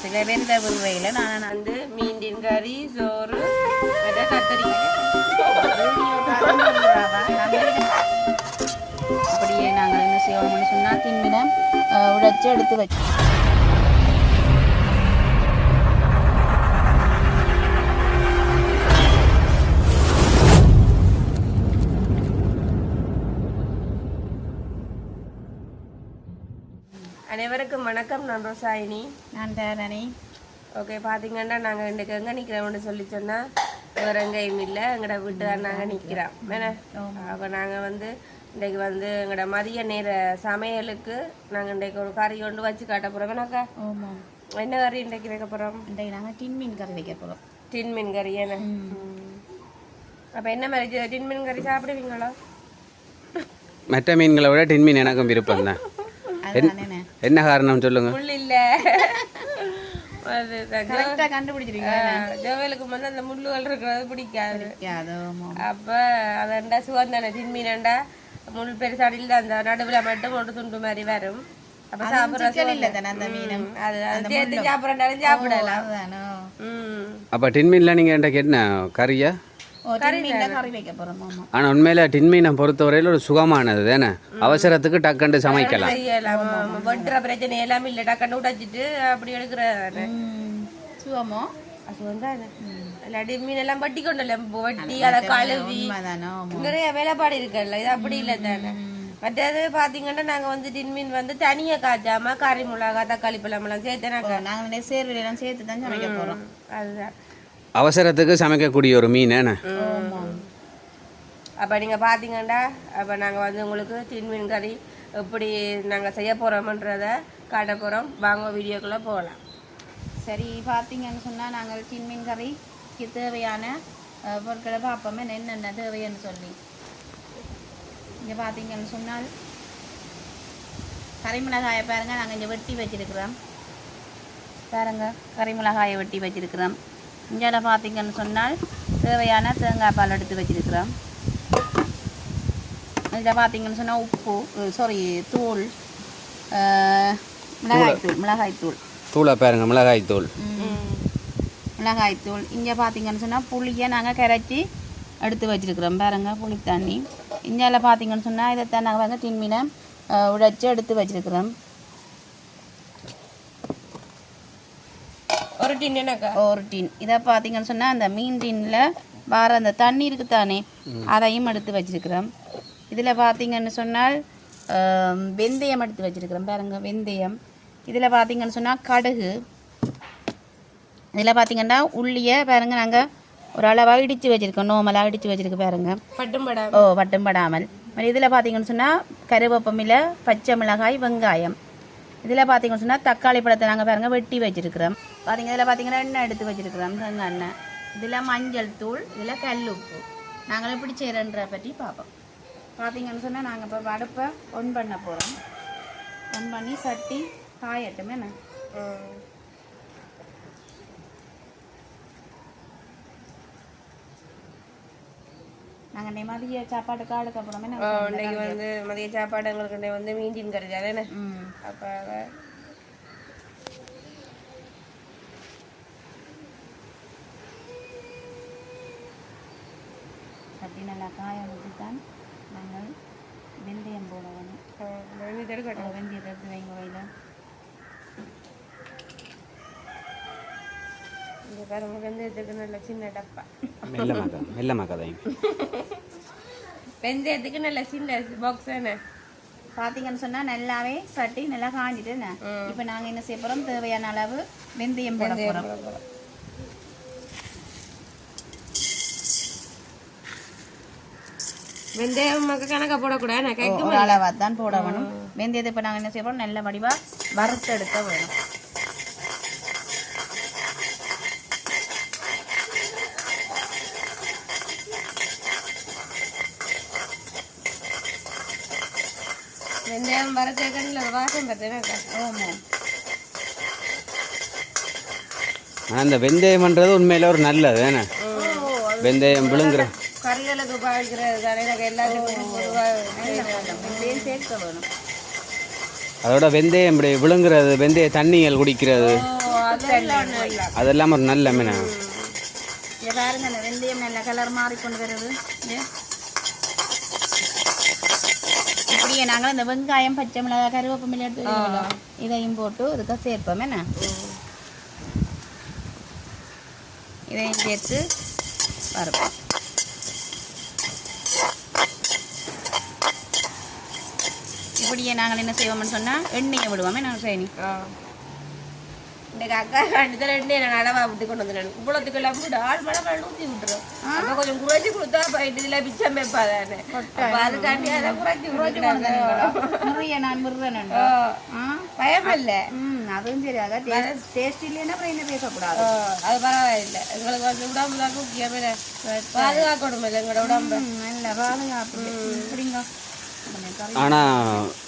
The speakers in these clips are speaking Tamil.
சில பேர் இந்த நான் வந்து மீண்டின் கறி சோறு அதை கத்திரிக்காய் அப்படியே நாங்கள் என்ன செய்வோம்னு சொன்னால் தின்மிடம் உழைச்சி எடுத்து வச்சோம் அனைவருக்கும் வணக்கம் நான் ரோசாயினி. நான் தேரணி ஓகே பார்த்தீங்கன்னா நாங்கள் இன்றைக்கு எங்கே நிற்கிறோம்னு சொல்லி சொன்னால் வேறு எங்கேயும் இல்லை. எங்களோட வீட்டு தான் நாங்கள் நிற்கிறோம் என்ன அப்போ நாங்கள் வந்து இன்றைக்கு வந்து எங்களோட மதிய நேர சமையலுக்கு நாங்கள் இன்றைக்கு ஒரு கறி கொண்டு வச்சு காட்ட போகிறோம் என்னக்கா ஆமாம் என்ன கறி இன்றைக்கு வைக்க போகிறோம் இன்றைக்கு நாங்கள் டின் மீன் கறி வைக்க போகிறோம் டின் மீன் கறி என்ன? அப்போ என்ன மாதிரி இது டின் மீன் கறி சாப்பிடுவீங்களா? மற்ற மீன்களை விட டின் மீன் எனக்கும் விருப்பம் தான் என்ன காரணம் சொல்லுங்க? இல்லை ஜோவேலுக்கு வந்து அந்த முள்ளுகள் இருக்கிறது பிடிக்காது. அப்போ அதண்டா சுகந்தானே தின்மீனண்டா முள் பெருசாடியில் அந்த நடுவில் மட்டும் ஒரு துண்டு மாதிரி வரும். அப்போ சாப்பிட்ற இல்லை சாப்பிடலாம். அப்போ டின் மீனில் நீங்கள் என்கிட்ட என்ன கறியா? ஆனால் உண்மையில் டின் மீனை பொறுத்தவரையில் ஒரு சுகமானது தானே? அவசரத்துக்கு டக்குண்டு சமைக்கலாம். வெட்டுற பிரச்சனை எல்லாம் இல்லை. டக்குன்னு உடைச்சிட்டு அப்படி எடுக்கிற சுகமோ? இல்லாட்டி மீன் எல்லாம் வட்டி கொண்டு இல்லை வட்டி அதை கழுவி. நிறைய வேலைப்பாடு இருக்குல்ல. இது அப்படி இல்லை தானே. மற்றது பாத்தீங்கன்னா நாங்க வந்து டின்மீன் வந்து தனியா காய்ச்சாம கறி மிளகா தக்காளி பழம் எல்லாம் சேர்த்து நாங்க நாங்கள் இந்த சேர்வையெல்லாம் சேர்த்து தான் சமைக்க போகிறோம் அதுதான். அவசரத்துக்கு சமைக்கக்கூடிய ஒரு மீன் என்ன? அப்ப நீங்க பாத்தீங்கன்னா அப்ப நாங்க வந்து உங்களுக்கு டின்மீன் கறி எப்படி நாங்க செய்ய போறோம்ன்றத காட்ட போறோம் வாங்க வீடியோக்குள்ள போகலாம். சரி பார்த்தீங்கன்னு சொன்னால் நாங்கள் சின்மீன் கறிக்கு தேவையான பொருட்களை பார்ப்போமே. என்னென்ன தேவைன்னு சொல்லி. இங்கே பார்த்தீங்கன்னு சொன்னால் கறிமிளகாயை பாருங்க. நாங்கள் இங்கே வெட்டி வச்சிருக்கிறோம். பாருங்க கறிமிளகாயை வெட்டி வச்சிருக்கிறோம். இங்கே பார்த்தீங்கன்னு சொன்னால் தேவையான தேங்காய் பால் எடுத்து வச்சிருக்கிறோம். இதில் பார்த்தீங்கன்னு சொன்னால் உப்பு சாரி தூள் மிளகாய்த்தூள் மிளகாய்த்தூள் தூளை. பாருங்க மிளகாய் தூள். மிளகாய்த்தூள் இங்கே பார்த்தீங்கன்னு சொன்னால் புளியை நாங்கள் கரைச்சி எடுத்து வச்சிருக்கிறோம். பாருங்க புளி தண்ணி. இந்தியாவில் பார்த்தீங்கன்னு சொன்னால் இதைத்தான் நாங்கள் வந்து டின் மீனை அஹ், உடைச்சு எடுத்து வச்சிருக்கிறோம். ஒரு டின் என்னக்கா? ஒரு டின் இதை பார்த்தீங்கன்னு சொன்னால் அந்த மீன் டின்னில் வர அந்த தண்ணி இருக்குதானே அதையும் எடுத்து வச்சிருக்கிறோம். இதில் பார்த்தீங்கன்னு சொன்னால் வெந்தயம் எடுத்து வச்சிருக்கிறோம். பாருங்க வெந்தயம். இதில் பார்த்தீங்கன்னு சொன்னால் கடுகு. இதில் பார்த்தீங்கன்னா உள்ளியை பாருங்க நாங்கள் ஒரு அளவாக இடித்து வச்சுருக்கோம். நோமலாக இடித்து வச்சுருக்கு பாருங்க. பட்டும் படம். ஓ வட்டும் படாமல். இதில் பார்த்தீங்கன்னு சொன்னால் கருவேப்பமில பச்சை மிளகாய் வெங்காயம். இதில் பார்த்தீங்கன்னு சொன்னால் தக்காளி பழத்தை நாங்கள் பாருங்க வெட்டி வச்சுருக்கிறோம். பார்த்தீங்க இதில் பார்த்தீங்கன்னா எண்ணெய் எடுத்து வச்சிருக்கிறோம் தேங்காய் எண்ணெய். இதில் மஞ்சள் தூள் இதில் கல் உப்பு நாங்கள் எப்படி செய்கிறன்ற பற்றி பார்ப்போம். பார்த்தீங்கன்னு சொன்னால் நாங்கள் இப்போ அடுப்பை ஒன் பண்ண போகிறோம். ஒன் பண்ணி சட்டி காயட்டும் என்ன? நாங்கள் மதிய சாப்பாட்டுக்கு ஆளுக்கு அப்புறமே இன்னைக்கு வந்து மதிய சாப்பாடு எங்களுக்கு இன்னைக்கு வந்து மீண்டின் கறி தானே அப்ப சட்டி நல்லா காய வச்சு தான் நாங்கள் வெந்தயம் போட வேணும் அஹ் வெந்நீர் எடுக்கட்டும். அஹ் வெந்தயத்தை எடுத்து வைங்க வயல. இந்த பாருங்க. வெந்தயத்துக்கு நல்ல சின்ன டப்பா. மெல்ல மக்கா மெல்ல மக்கதையும் வெந்தயத்துக்கு நல்ல சின்ன பாக்ஸ் தானே? பார்த்தீங்கன்னு சொன்னால் நல்லாவே சட்டி நல்லா காஞ்சிட்டு இப்போ நாங்கள் என்ன செய்ய போகிறோம் தேவையான அளவு வெந்தயம் போட போகிறோம் வெந்தயம் மக்க கணக்கா போடக்கூடாது அளவாக தான் போட வேணும். வெந்தயத்தை இப்போ நாங்கள் என்ன செய்ய போகிறோம் நல்ல வடிவாக வறுத்து எடுக்க வேணும் வெந்தயம் வர சேர்க்கல வாசம் ஆனால் இந்த வெந்தயம்ன்றது உண்மையில ஒரு நல்லது என்ன வெந்தயம் விழுங்குற கறிகளுக்கு பாய்க்கிறது தானே எனக்கு எல்லாத்துக்கும் பொதுவாக வெந்தயம் சேர்க்க வேணும். அதோட வெந்தயம் இப்படி விழுங்குறது வெந்தய தண்ணிகள் குடிக்கிறது. அதெல்லாம் ஒரு நல்ல மீனா. பாருங்க வெந்தயம் நல்ல கலர் மாறிக்கொண்டு வருது. இது. இப்படியே நாங்கள் இந்த வெங்காயம் பச்சை மிளகாய் கருவேப்பமில்லை எடுத்து. இதையும் போட்டு இதுக்கு சேர்ப்போம் என்ன இதையும் சேர்த்து வறுப்போம் இப்படியே நாங்கள் என்ன செய்வோம்னு சொன்னால் எண்ணெயை விடுவோமே நாங்கள் ஆ. இன்னைக்கு அக்கா கண்டித்தில் ரெண்டு நான் அளவா விட்டு கொண்டு வந்தேன். இவ்வளோத்துக்கு எல்லாம் போட்டு ஆள் மழை மழை ஊற்றி விட்டுரும் அப்போ கொஞ்சம் குறைச்சி கொடுத்தா போயிட்டு இதில் மிச்சம் வைப்பா தானே அப்போ அதுக்காண்டி அதை குறைச்சி நிறைய நான் ஆ. பயம் இல்லை ம் அதுவும் சரி. அதான் டேஸ்ட் இல்லைன்னா அப்புறம் என்ன பேசக்கூடாது? அது பரவாயில்லை. எங்களுக்கு வந்து உடம்புல முக்கியமே பாதுகாக்கணும் இல்லை எங்களோட உடம்பு. நல்ல பாதுகாப்பு. இப்படிங்க கொஞ்சம் கறி ஆனா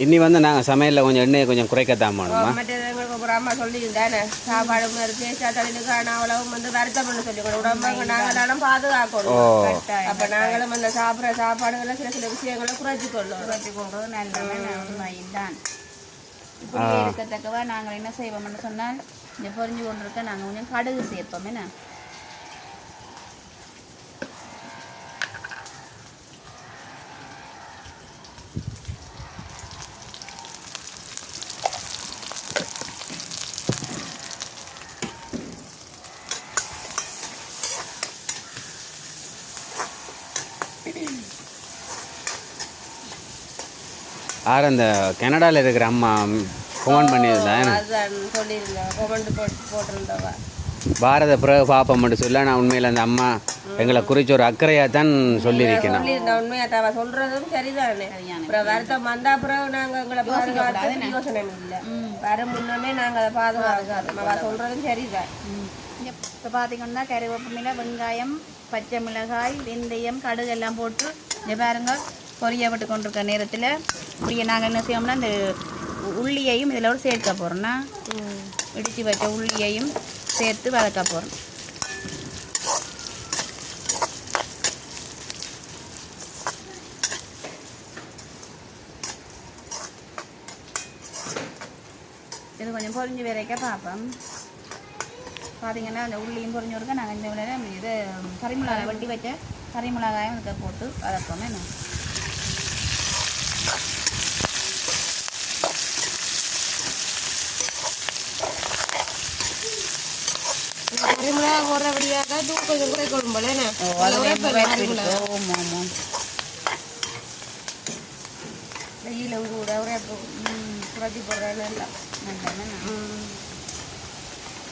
இனி வந்து நாங்க சமையல்ல கொஞ்சம் எண்ணெயை கொஞ்சம் குறைக்கத்தான் மற்றது எங்களுக்கு ஒரு அம்மா சொல்லியிருந்தானே சாப்பாடு மாதிரி பேசா தலையிலுக்கான அவ்வளவு வந்து வருத்தம் பண்ண சொல்லி உடம்பு நாங்களும் பாதுகாக்கணும். அப்ப நாங்களும் அந்த சாப்பிட்ற சாப்பாடுகளை சில சில விஷயங்களை குறைச்சி கொள்ளும். குறைச்சி கொள்றது நல்ல உண்மைதான் இப்படி இருக்கத்தக்கவா நாங்கள் என்ன செய்வோம்னு சொன்னால் இந்த பொரிஞ்சு கொண்டு இருக்க நாங்கள் கொஞ்சம் கடுகு சேர்ப்போம். என்ன? ஆறு அந்த கனடால இருக்கிற அம்மா ஃபோன் பண்ணியிருந்தேன் அதுதான் சொல்லியிருந்தேன். கொமெண்ட் போட்டு போட்டிருந்தவா. பாரத பிறகு பாப்பம் சொல்ல நான் உண்மையில் அந்த அம்மா எங்களை குறித்து ஒரு அக்கறையாக தான் சொல்லியிருக்கேன் சொல்லியிருந்தேன் உண்மையா அவ சொல்றதும் சரிதானே? அப்புறம் வருத்தம் வந்தா பிறகு நாங்க எங்களை பாதுகாத்து யோசனை இல்லை. வர முன்னமே நாங்க அதை பாதுகாக்கிறோம் அவ சொல்றதும் சரிதான். இப்போ பார்த்தீங்கன்னா கருவேப்பமில வெங்காயம் பச்சை மிளகாய் வெந்தயம் கடுகு எல்லாம் போட்டு இங்க பாருங்க பொரியப்பட்டு கொண்டிருக்க நேரத்தில் இப்படியே நாங்கள் என்ன செய்வோம்னா இந்த உள்ளியையும் இதில் ஒரு சேர்க்க போகிறோம்னா இடித்து வச்ச உள்ளியையும் சேர்த்து வதக்க போகிறோம் இது கொஞ்சம் பொரிஞ்சு வரைக்க பார்ப்போம் பார்த்தீங்கன்னா அந்த உள்ளியும் பொறிஞ்சு இருக்க நாங்கள் இந்த விலையில இது கறி வச்ச கறிமிளகாயும் இதுக்கு போட்டு வதப்போம். என்ன? கரிமிளகா போடுறபடியாக தூள் கொஞ்சம் குறைக்கணும் போல என்ன? ஓம் ஓம் ஓம் வெயில கூட உரைப்பு குறைச்சி போடுறேன்னு எல்லாம் நல்ல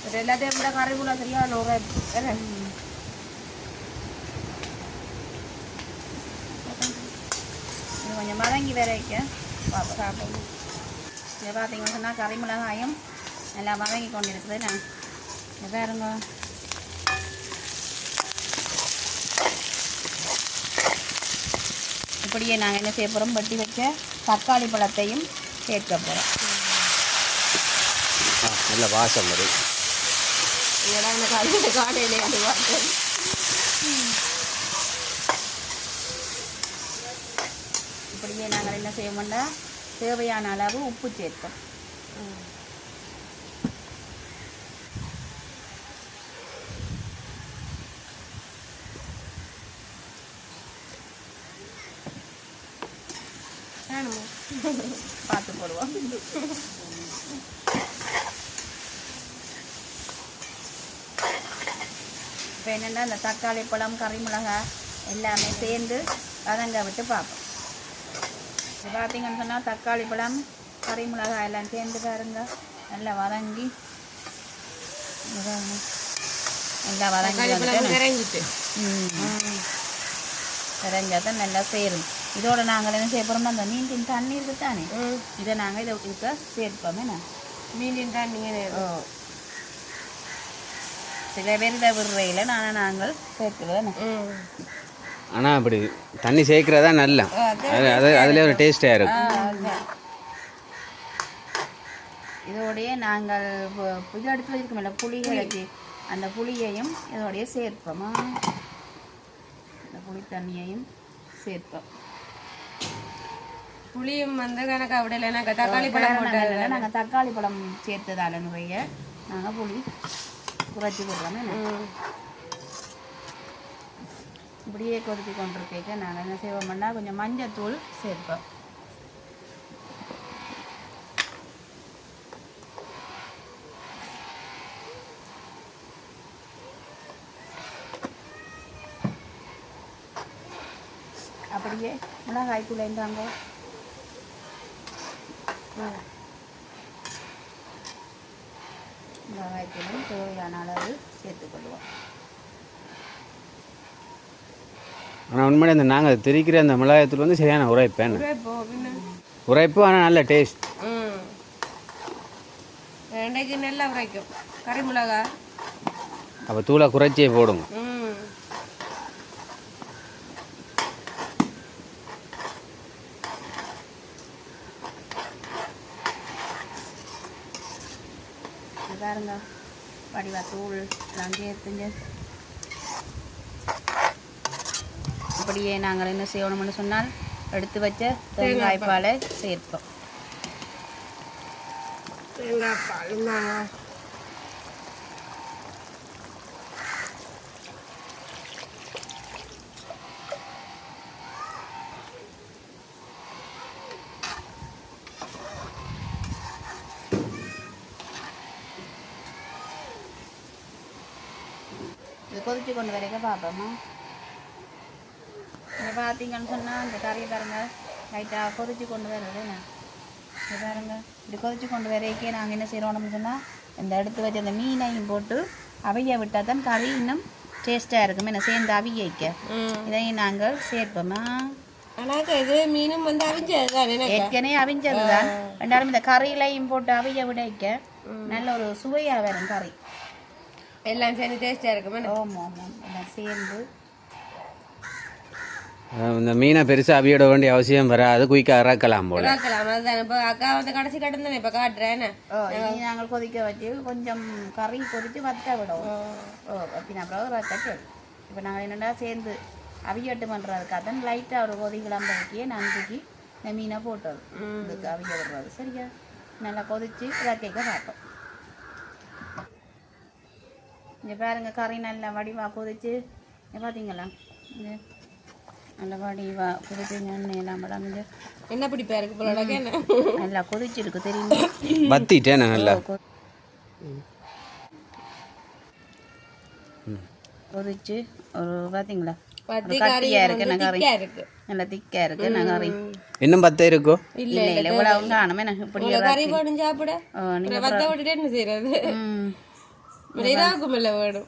இது எல்லாத்தையும் விட கறிக்குள்ள சரியான உரைப்பு என்ன? இது கொஞ்சம் வதங்கி வரைக்க பார்ப்போம் சாப்பிடுவோம் இதை பார்த்தீங்கன்னு சொன்னால் கறி மிளகாயும் நல்லா வதங்கி கொண்டு இருக்குது நான் இதை பாருங்க இப்படியே நாங்கள் என்ன செய்ய போகிறோம் வெட்டி வச்ச தக்காளி பழத்தையும் சேர்க்க போகிறோம் நல்ல வாசம் வரும். இதெல்லாம் இந்த காலையில அது பார்த்தேன் இப்படியே நாங்கள் என்ன செய்வோம்னா தேவையான அளவு உப்பு சேர்ப்போம் வேணுமா? பார்த்து போடுவோம் இப்போ என்னென்னா இந்த தக்காளி பழம் கறி மிளகாய் எல்லாமே சேர்ந்து வதங்க விட்டு பார்ப்போம். இது பார்த்தீங்கன்னு சொன்னால் தக்காளி பழம் கறி மிளகாய் எல்லாம் சேர்ந்து பாருங்க. நல்லா வதங்கி. நல்லா வதங்கி இறங்கிட்டு இறங்காதான் நல்லா சேரும். இதோட நாங்கள் என்ன செய்ய போகிறோம்னா அந்த மீன் தண்ணி இருக்கு தானே இதை நாங்கள் இதை இதுக்கு சேர்ப்போம் என்ன? மீன் தான் நீங்கள் ஓ. சில பேர் இதை விடுறையில் நான் நாங்கள் சேர்க்குவேன் ஆனால் அப்படி தண்ணி சேர்க்கிறதா நல்லா. அது அது அதில் ஒரு டேஸ்ட்டாக இருக்கும். இதோடைய நாங்கள் பு- இது எடுத்து வச்சிருக்கோம்ல புளி கலக்கி அந்த புளியையும் இதோடைய சேர்ப்போமா? அந்த புளி தண்ணியையும் சேர்ப்போம். புளியும் வந்து கணக்கா விடல எனக்கு தக்காளி பழம் நாங்கள் தக்காளி பழம் சேர்த்ததால நிறைய. நாங்கள் புளி குறைச்சி போடுறோம் என்ன ம் இப்படியே கொதிச்சு கொண்டிருக்கேக்க நாங்கள் என்ன செய்வோம்னா கொஞ்சம் மஞ்சத்தூள் சேர்ப்போம் அப்படியே மிளகாய் தூள் இருந்தாங்க மிளகாய் தூளும் தேவையான அளவு சேர்த்துக்கொள்வோம் ஆனால் உண்மையிலே அந்த நாங்கள் திரிக்கிற அந்த மிளகாயத்தூள் வந்து சரியான உரைப்பேன் உரைப்பு ஆனால் நல்ல டேஸ்ட் ம். இன்றைக்கு நல்லா உரைக்கும். கறி மிளகா. அப்போ தூளை குறைச்சியே போடுங்க ம் இது பாருங்க வடிவா தூள் எல்லாம் சேர்த்துங்க அப்படியே நாங்கள் என்ன செய்யணும்னு சொன்னால் எடுத்து வச்ச தேங்காய் பாலை. சேர்ப்போம். தேங்காய் பால் கொதிச்சு கொண்டு வரைக்க பார்ப்போமா. இங்கே பார்த்தீங்கன்னு சொன்னால் இந்த கறியை பாருங்க லைட்டாக கொதிச்சு கொண்டு வருது என்ன? இது பாருங்க இப்படி கொதிச்சு கொண்டு வரைக்கே நாங்கள் என்ன செய்கிறோம்னு சொன்னால் இந்த எடுத்து வச்ச அந்த மீனையும் போட்டு அவிய விட்டால் தான் கறி இன்னும் டேஸ்ட்டாக இருக்கும். என்ன சேர்ந்து அவியைக்க. ம். இதையும் நாங்கள் சேர்ப்போமா? மீனும் வந்து அவிஞ்சது ஏற்கனவே அவிஞ்சது தான் ரெண்டாலும் இந்த கறியிலையும் போட்டு அவிய விடைக்க நல்ல ஒரு சுவையாக வரும் கறி. எல்லாம் சேர்ந்து டேஸ்டாக இருக்கும்? ஓம் ஓம் எல்லாம் சேர்ந்து. இந்த மீனை பெருசாக அவியோட வேண்டிய அவசியம் வராது. குயிக்காக இறக்கலாம் போல. பார்க்கலாம் அதுதான். இப்போ அக்கா வந்து கடைசி கட்டம் தானே? இப்போ காட்டுறேன் நாங்கள் கொதிக்க வச்சு கொஞ்சம் கறி கொதித்து வத்த விடுவோம். ஓ அப்படின்னா அப்புறம் வத்தட்டு இப்போ நாங்கள் என்னென்னா சேர்ந்து அவியட்டு பண்ணுறதுக்காக தான் லைட்டாக ஒரு கொதி கிளம்பி நன்றிக்கு இந்த மீனை போட்டது. இதுக்கு அவிய விடுறது சரியா? நல்லா கொதித்து இறக்கைக்க பார்ப்போம் இங்கே பாருங்க கறி நல்லா வடிவாக கொதிச்சு. இங்கே பார்த்தீங்களா நல்லா வடிவாக கொதிச்சு எண்ணெய் எல்லாம் படாமல் என்ன பிடிப்பா இருக்கு போல என்ன? நல்லா கொதிச்சிருக்கு தெரியுமா? வத்திட்டேன் நல்லா? கொதிச்சு ஒரு பார்த்தீங்களா கட்டியா இருக்கு நல்லா திக்கா இருக்கு நான் கறி? இன்னும் பத்தே இருக்கோ? இல்லை இல்லை இவ்வளவு காணும் என்ன இப்படி கறி போடும் சாப்பிட ஓ, நீங்க அப்புறம் வத்த விட்டுட்டு என்ன செய்யறது வேணும்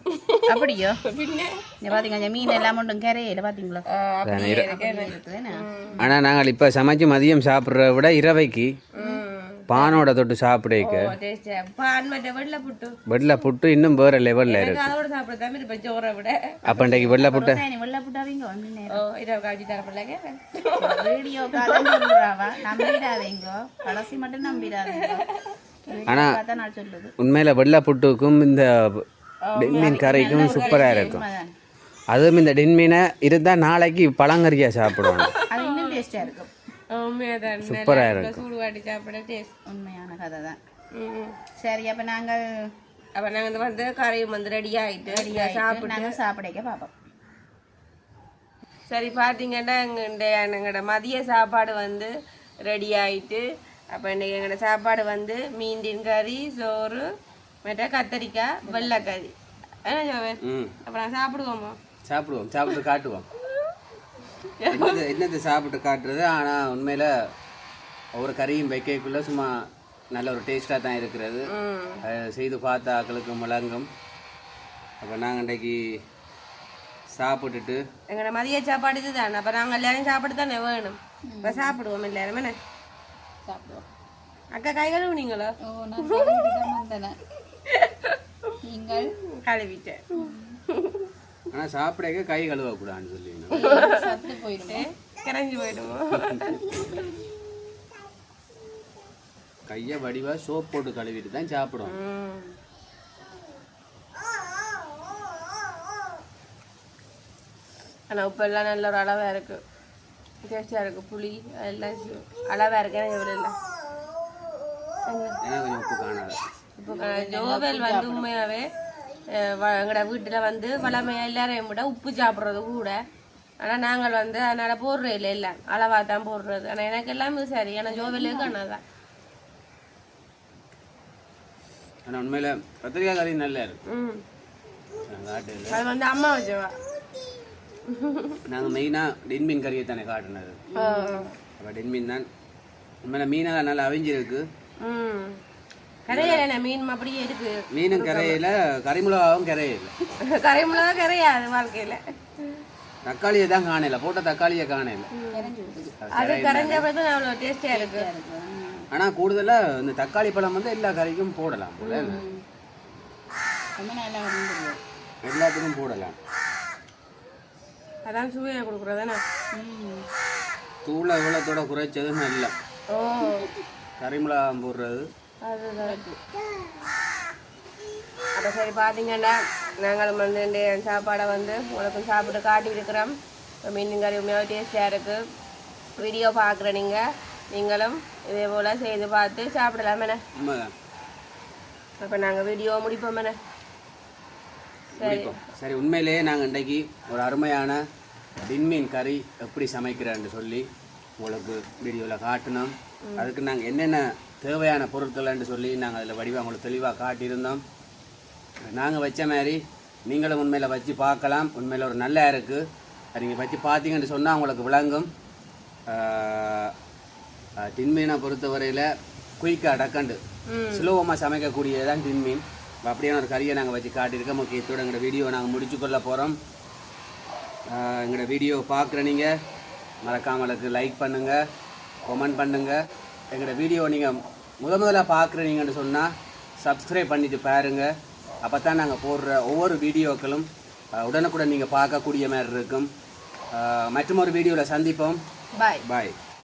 அப்படியோ பின்ன பாத்தீங்க மீன் எல்லாம் மட்டும் கரையில பாத்தீங்களா ஆ, அப்படியே இருக்கு இருக்குது என்ன ஆனால் நாங்கள் இப்போ சமைச்சு மதியம் சாப்பிட்றத விட இரவைக்கு பானோட தொட்டு சாப்பிடக்க வெள்ளை புட்டு வெள்ளை புட்டு இன்னும் வேறு லெவலில் இருக்கு அப்போ இன்றைக்கு வெள்ளை புட்டு வீடியோ கடைசி மட்டும் நம்பிடாதீங்க ஆனா- பார்த்தா நான் சொல்லுது உண்மையில் வெள்ளை புட்டுக்கும் இந்த டென்மீன் கறிக்கும் சூப்பராக இருக்கும். அதுவும் இந்த டென்மீனை இருந்தால் நாளைக்கு பழங்கறியாக சாப்பிடுவாங்க. அது இன்னும் டேஸ்டா இருக்கும். உண்மையான கதை தான். சரி அப்ப நாங்கள் அப்ப நாங்க வந்து கறியும் வந்து ரெடி ஆயிட்டு சாப்பிட்டு நாங்கள் சாப்பிடைக்க பார்ப்போம். சரி பார்த்தீங்கன்னா எங்கள்ட எங்களோட மதிய சாப்பாடு வந்து ரெடி ஆயிட்டு அப்போ இன்னைக்கு எங்களோட சாப்பாடு வந்து மீண்டின் கறி சோறு மற்ற கத்தரிக்காய் வெள்ளைக்கறி. என்ன ஜோவன் ம். அப்போ நான் சாப்பிடுவோமா? சாப்பிடுவோம். சாப்பிட்டு காட்டுவோம். என்னது சாப்பிட்டு காட்டுறது? ஆனால் உண்மையில் ஒவ்வொரு கறியும் வைக்கக்குள்ள சும்மா நல்ல ஒரு டேஸ்ட்டாக தான் இருக்கிறது. செய்து பார்த்த ஆக்களுக்கு முழங்கும். அப்போ நாங்கள் இன்றைக்கு சாப்பிட்டுட்டு எங்களோட மதிய சாப்பாடு இதுதான். அப்போ நாங்கள் எல்லாரும் சாப்பிட்டு தானே வேணும்? இப்போ சாப்பிடுவோம் எல்லாரும் என்ன? சாப்பிடுவோம். அக்கா கை கழுவுனீங்களோ? ஓ நான் கழுவிட்டு தான் வந்தேன். நீங்கள்? கழுவிட்டேன். ஆனால் சாப்பிடக்க கை கழுவக்கூடாதுன்னு சொல்லி சத்து போயிடுமே கிளஞ்சி போயிடுவோம் கையை வடிவாக சோப் போட்டு கழுவிட்டு தான் சாப்பிடுவோம். ம் ஆனால் உப்பெல்லாம் நல்ல ஒரு அளவாக இருக்கு. டேஸ்டாக இருக்கு புளி எல்லாம் அளவாக இருக்கு எனக்கு இவ்வளோ இல்லை உப்பு ஜோவல் வந்து உண்மையாவே அஹ், வ- எங்கட வீட்டுல வந்து வளமையா எல்லாரையும் விட உப்பு சாப்பிடுறது கூட ஆனா நாங்கள் வந்து அதனால போடுறது இல்லை எல்லாம் அளவா தான் போடுறது ஆனா எனக்கு எல்லாமே சரி ஆனா ஜோவலுக்கு அண்ணாதான் ஆனால் உண்மையில் கத்திரிக்காய் கறி நல்லா இருக்கு அது வந்து அம்மா வச்சவா நாங்கள் மெயினாக டென்மீன் கறியை தானே காட்டினது. அப்போ டென்மீன் தான். உண்மையில மீனெல்லாம் நல்லா அவிஞ்சிருக்கு. கரையில மீன் அப்படியே இருக்கு? மீனும் கரையில கறிமிளகாவும் கரையில. கரைமுளகா கரையாது வாழ்க்கையில. தக்காளியை தான் காணல போட்ட தக்காளியை காணல. அது கரைஞ்ச பிறகு அவ்வளோ டேஸ்டியா இருக்கு. ஆனா கூடுதலா இந்த தக்காளி பழம் வந்து எல்லா கறிக்கும் போடலாம் போல. எல்லாத்துக்கும் போடலாம். அதான் சுவையை கொடுக்குறதானே தூளை இவ்வளோத்தோட குறைச்சது நல்ல ஓ. கறிமிளகாய் போடுறது. அப்போ சரி பார்த்தீங்கன்னா நாங்களும் வந்து இந்த சாப்பாடை வந்து உங்களுக்கும் சாப்பிட்டு காட்டியிருக்கிறோம் மீன் கறி உண்மையாக டேஸ்டியாக இருக்குது வீடியோ பார்க்குற நீங்கள் நீங்களும் இதே போல் செய்து பார்த்து சாப்பிடலாம் என்ன அப்போ நாங்கள் வீடியோ முடிப்போம் என்ன முடிப்போம். சரி உண்மையிலேயே நாங்கள் இன்றைக்கு ஒரு அருமையான விண்மீன் கறி எப்படி சமைக்கிறேன்னு சொல்லி உங்களுக்கு வீடியோவில் காட்டினோம். அதுக்கு நாங்கள் என்னென்ன தேவையான பொருட்கள்னு சொல்லி நாங்கள் அதில் வடிவாக உங்களுக்கு தெளிவாக காட்டியிருந்தோம். நாங்கள் வச்ச மாதிரி நீங்களும் உண்மையில் வச்சு பார்க்கலாம். உண்மையில் ஒரு நல்லா இருக்குது அது நீங்கள் வச்சு பார்த்தீங்கன்னு சொன்னால் உங்களுக்கு விளங்கும். டின்மீனை பொறுத்தவரையில் குயிக்காக டக்கண்டு. சுலபமாக சமைக்கக்கூடியதான் டின்மீன் அப்ப அப்படியான ஒரு கறியை நாங்கள் வச்சு காட்டியிருக்கோம். முக்கியத்தோட எங்களோட வீடியோ நாங்கள் முடிச்சு கொள்ள போகிறோம் எங்களோட வீடியோ பார்க்குற நீங்கள் மறக்காமலுக்கு லைக் பண்ணுங்கள் கமெண்ட் பண்ணுங்கள் எங்களோட வீடியோ நீங்கள் முத முதல்ல பார்க்குறீங்கன்னு சொன்னால் சப்ஸ்கிரைப் பண்ணிட்டு பாருங்க. அப்போ தான் நாங்கள் போடுற ஒவ்வொரு வீடியோக்களும் உடனுக்குடன் நீங்கள் பார்க்கக்கூடிய மாதிரி இருக்கும். மற்றும் ஒரு வீடியோவில் சந்திப்போம். பாய் பாய்